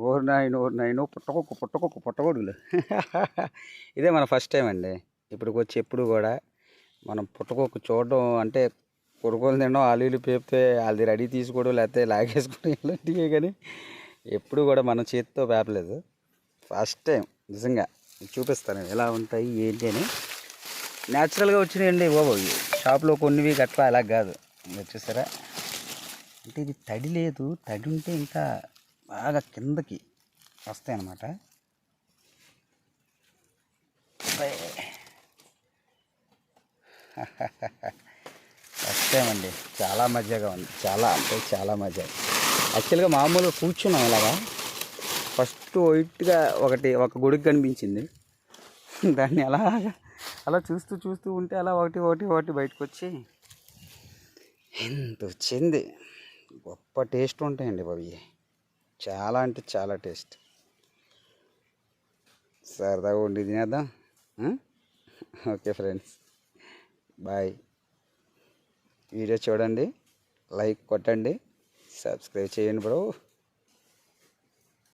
ఓరు నాయన ఓరు నాయన పుట్టకొక్కు పుట్టకొక్కు పుట్టగొడుగులు. ఇదే మన ఫస్ట్ టైం అండి. ఇప్పటికి వచ్చి ఎప్పుడు కూడా మనం పుట్టకొక్కు చూడడం అంటే కొడుకోలు తినడం ఆలీలు పేపితే వాళ్ళది రెడీ తీసుకోవడం లేకపోతే లాగేసుకోవడం ఇలాంటివే కానీ ఎప్పుడు కూడా మనం చేతితో పేపలేదు. ఫస్ట్ టైం నిజంగా. చూపిస్తాను ఎలా ఉంటాయి ఏంటి అని. న్యాచురల్గా వచ్చినాయండి బాబు షాప్లో కొన్నివి గట్లా అలా కాదు. వచ్చేసారా అంటే ఇది తడి లేదు. తడి ఉంటే ఇంకా బాగా కిందకి వస్తాయి అన్నమాట ఫస్ట్ చాలా మజాగా ఉంది. చాలా అంటే చాలా మజా. యాక్చువల్గా మామూలుగా కూర్చున్నాం ఇలాగా. ఫస్ట్ వైట్గా ఒకటి ఒక గుడికి కనిపించింది. దాన్ని అలా అలా చూస్తూ చూస్తూ ఉంటే అలా ఒకటి ఒకటి ఒకటి బయటకు వచ్చి ఎంత వచ్చింది. గొప్ప టేస్ట్ ఉంటాయండి బాబు చాలా అంటే చాలా టేస్ట్. సరదాగా ఉండి తినేద్దాం. Okay friends. బాయ్. వీడియో చూడండి. లైక్ కొట్టండి. సబ్స్క్రైబ్ చేయండి బ్రో.